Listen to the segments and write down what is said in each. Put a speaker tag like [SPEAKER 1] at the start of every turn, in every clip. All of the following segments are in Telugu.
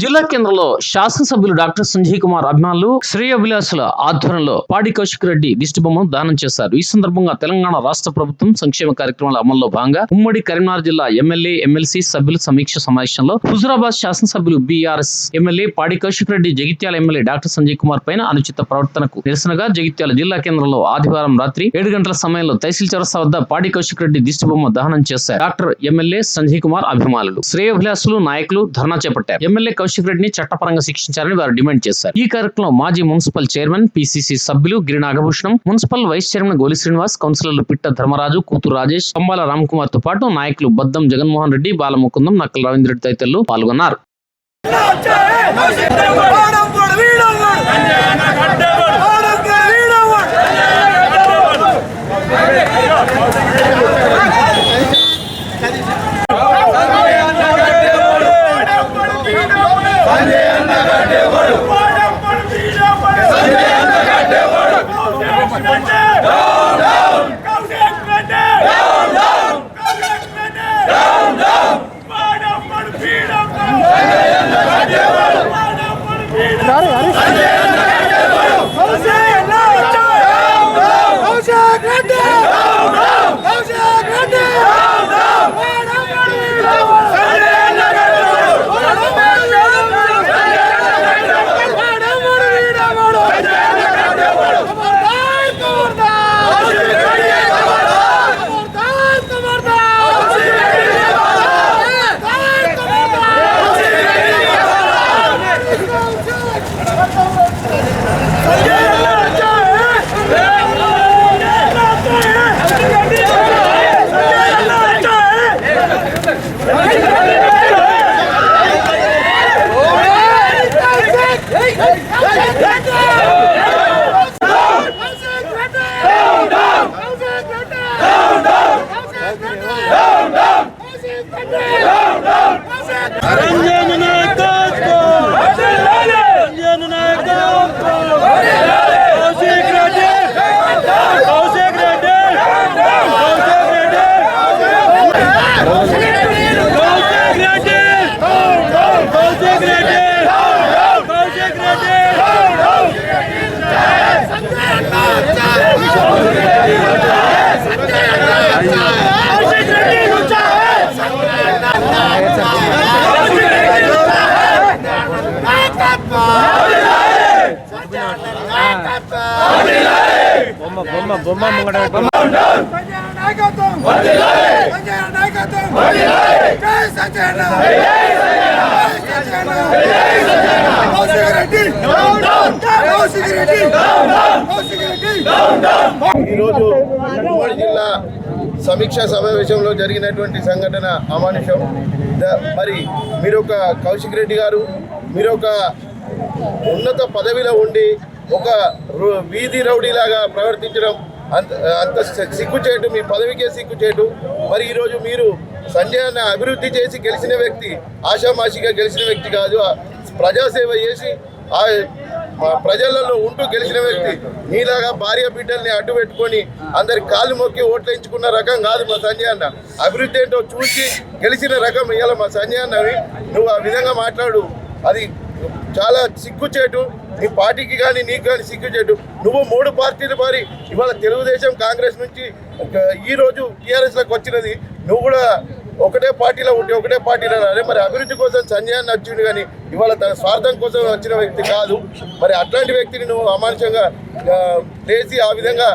[SPEAKER 1] జిల్లా కేంద్రంలో శాసనసభ్యులు డాక్టర్ సంజయ్ కుమార్ అభిమానులు శ్రేయోభిలాసుల ఆధ్వర్యంలో పాడి కౌశిక్ రెడ్డి దిష్టి బొమ్మను దానం చేశారు. ఈ సందర్భంగా తెలంగాణ రాష్ట్ర ప్రభుత్వం సంక్షేమ కార్యక్రమాల అమల్లో భాగంగా ఉమ్మడి కరీంనగర్ జిల్లా ఎమ్మెల్యే ఎమ్మెల్సీ సభ్యుల సమీక్ష సమావేశంలో హుజురాబాద్ శాసనసభ్యులు BRS MLA Padi Kaushik Reddy Jagtial MLA doctor Sanjay Kumar పైన అనుచిత ప్రవర్తనకు నిరసనగా జగిత్యాల జిల్లా కేంద్రంలో ఆదివారం రాత్రి ఏడు గంటల సమయంలో తహసీల్ చౌరస్తా వద్ద పాడి కౌశిక్ రెడ్డి దిష్టి బొమ్మ దహనం చేశారు. డాక్టర్ ఎమ్మెల్యే సంజయ్ కుమార్ అభిమానులు శ్రేయోభిలాసులు నాయకులు ధర్నా చేపట్టారు. ఎమ్మెల్యే కౌశిక్ రెడ్డిని చట్టపరంగా శిక్షించాలని వారు డిమాండ్ చేశారు. ఈ కార్యక్రమంలో మాజీ మున్సిపల్ చైర్మన్ పిసిసి సభ్యులు Giri Nagabhushanam municipal vice chairman Goli Srinivas కౌన్సిలర్లు పిట్ట ధర్మరాజు కూతురు రాజేష్ కంబాల రామ్కుమార్తో పాటు నాయకులు బద్దం జగన్మోహన్ రెడ్డి బాలముకుందం నక్కల రవీంద్ర రెడ్డి తదితరులు పాల్గొన్నారు.
[SPEAKER 2] ఆడంబడు
[SPEAKER 3] Gandhi! ¡Aranda!
[SPEAKER 4] ఈరోజు ఉమ్మడి జిల్లా సమీక్షా సమావేశంలో జరిగినటువంటి సంఘటన అమానుషం. ద- మరి మీరు ఒక కౌశిక్ రెడ్డి గారు మీరు ఒక ఉన్నత పదవిలో ఉండి ఒక వీధి రౌడీలాగా ప్రవర్తించడం అంత అంత సి- సిగ్గుచేటు మీ పదవికే సిగ్గుచేటు మరి ఈరోజు మీరు సంజయ్ అన్న అభివృద్ధి చేసి గెలిచిన వ్యక్తి ఆషామాషిగా గెలిచిన వ్యక్తి కాదు ప్రజాసేవ చేసి ఆ మా ప్రజలలో ఉంటూ గెలిచిన వ్యక్తి నీలాగా భార్య బిడ్డల్ని అడ్డు పెట్టుకొని అందరి కాళ్ళు మొక్కి ఓట్లేయించుకున్న రకం కాదు మా సంజయ్ అన్న అభివృద్ధి ఏంటో చూసి గెలిచిన రకం ఇవాళ మా సంజయ్ అన్నవి నువ్వు ఆ విధంగా మాట్లాడు. అది చాలా సిగ్గుచేటు. నీ పార్టీకి కానీ నీకు కానీ సిగ్గుచేటు. నువ్వు మూడు పార్టీలు మరి ఇవాళ తెలుగుదేశం కాంగ్రెస్ నుంచి ఈరోజు ఈ రోజు టీఆర్ఎస్లోకి వచ్చినది. నువ్వు కూడా ఒకటే పార్టీలో ఉంటే ఒకటే పార్టీలో అదే మరి అభివృద్ధి కోసం సంజయాన్ని వచ్చింది వచ్చిండు కానీ ఇవాళ తన స్వార్థం కోసం వచ్చిన వ్యక్తి కాదు. మరి అట్లాంటి వ్యక్తిని నువ్వు అమానుషంగా చేసి లేచి ఆ విధంగా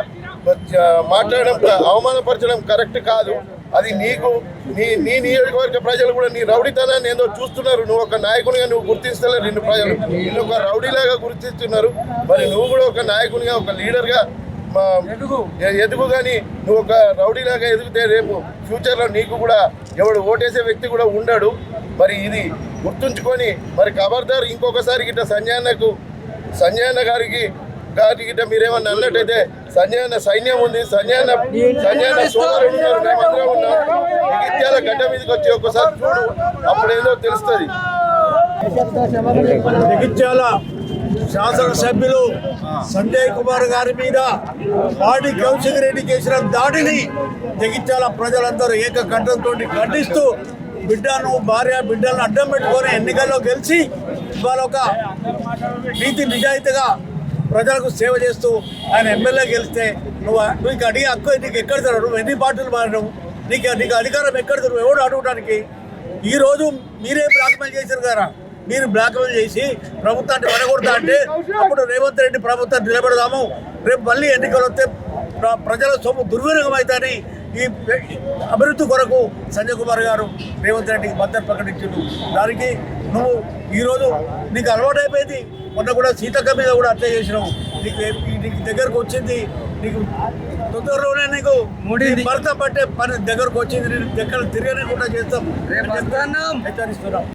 [SPEAKER 4] మాట్లాడడం అవమానపరచడం కరెక్ట్ కాదు. అది నీకు నీ నీ నియోజకవర్గ ప్రజలు కూడా నీ రౌడీతనాన్ని ఏందో చూస్తున్నారు. నువ్వు ఒక నాయకునిగా నువ్వు గుర్తిస్తలేరు నిన్ను ప్రజలు. నిన్ను ఒక రౌడీలాగా గుర్తిస్తున్నారు. మరి నువ్వు కూడా ఒక నాయకునిగా ఒక లీడర్గా మా ఎ- ఎదుగు కానీ నువ్వు ఒక రౌడీలాగా ఎదిగితే రేపు ఫ్యూచర్లో నీకు కూడా ఎవడు ఓటేసే వ్యక్తి కూడా ఉండడు. మరి ఇది గుర్తుంచుకొని మరి ఖబర్దార్ ఇంకొకసారి గిట్ట సంజయ్ అన్నకు సంజయ్ అన్న గారికి గారి గిట్ట మీరేమన్నా అన్నట్టయితే సంజయ్ అన్న సైన్యం ఉంది. సంజయ్ అన్న సంజయ్ అన్న సోదరుడు ఉన్నారు. జగిత్యాల గడ్డ మీదకి వచ్చి ఒక్కసారి చూడు. అప్పుడేదో తెలుస్తుంది.
[SPEAKER 3] జగిత్యాల శాసనసభ్యులు సంజయ్ కుమార్ గారి మీద పాడి కౌశిక్ రెడ్డి చేసిన దాడిని జగిత్యాల ప్రజలందరూ ఏకకంఠంతో ఖండిస్తూ బిడ్డను భార్య బిడ్డలను అడ్డం పెట్టుకొని ఎన్నికల్లో గెలిచి ఇవాళ ఒక నీతి నిజాయితీగా ప్రజలకు సేవ చేస్తూ ఆయన ఎమ్మెల్యే గెలిస్తే నువ్వు నీకు అడిగే హక్కు నీకు ఎక్కడ తెరవు నువ్వు ఎన్ని పార్టీలు మారినావు? నీకు నీకు అధికారం ఎక్కడ తెరవు ఎవడు అడగడానికి ఈరోజు మీరే బ్లాక్మెయిల్ చేశారు కదా. మీరు బ్లాక్మెయిల్ చేసి ప్రభుత్వాన్ని వెనకూడదా అంటే అప్పుడు రేవంత్ రెడ్డి ప్రభుత్వం నిలబెడదాము. రేపు మళ్ళీ ఎన్నికలు వస్తే ప్ర- ప్రజల సొమ్ము దుర్వినియోగం అవుతాయని ఈ అభివృద్ధి కొరకు సంజయ్ కుమార్ గారు రేవంత్ రెడ్డికి మద్దతు ప్రకటించాడు. దానికి నువ్వు ఈరోజు నీకు అలవాటు మొన్న కూడా సీతక్క మీద కూడా అట్లే చేసినావు. నీకు నీకు దగ్గరకు వచ్చింది. నీకు తొందరలోనే నీకు భర్త పట్టే పని దగ్గరకు వచ్చింది నేను ఎక్కడ తిరగని కూడా చేస్తాం హెచ్చరిస్తున్నాం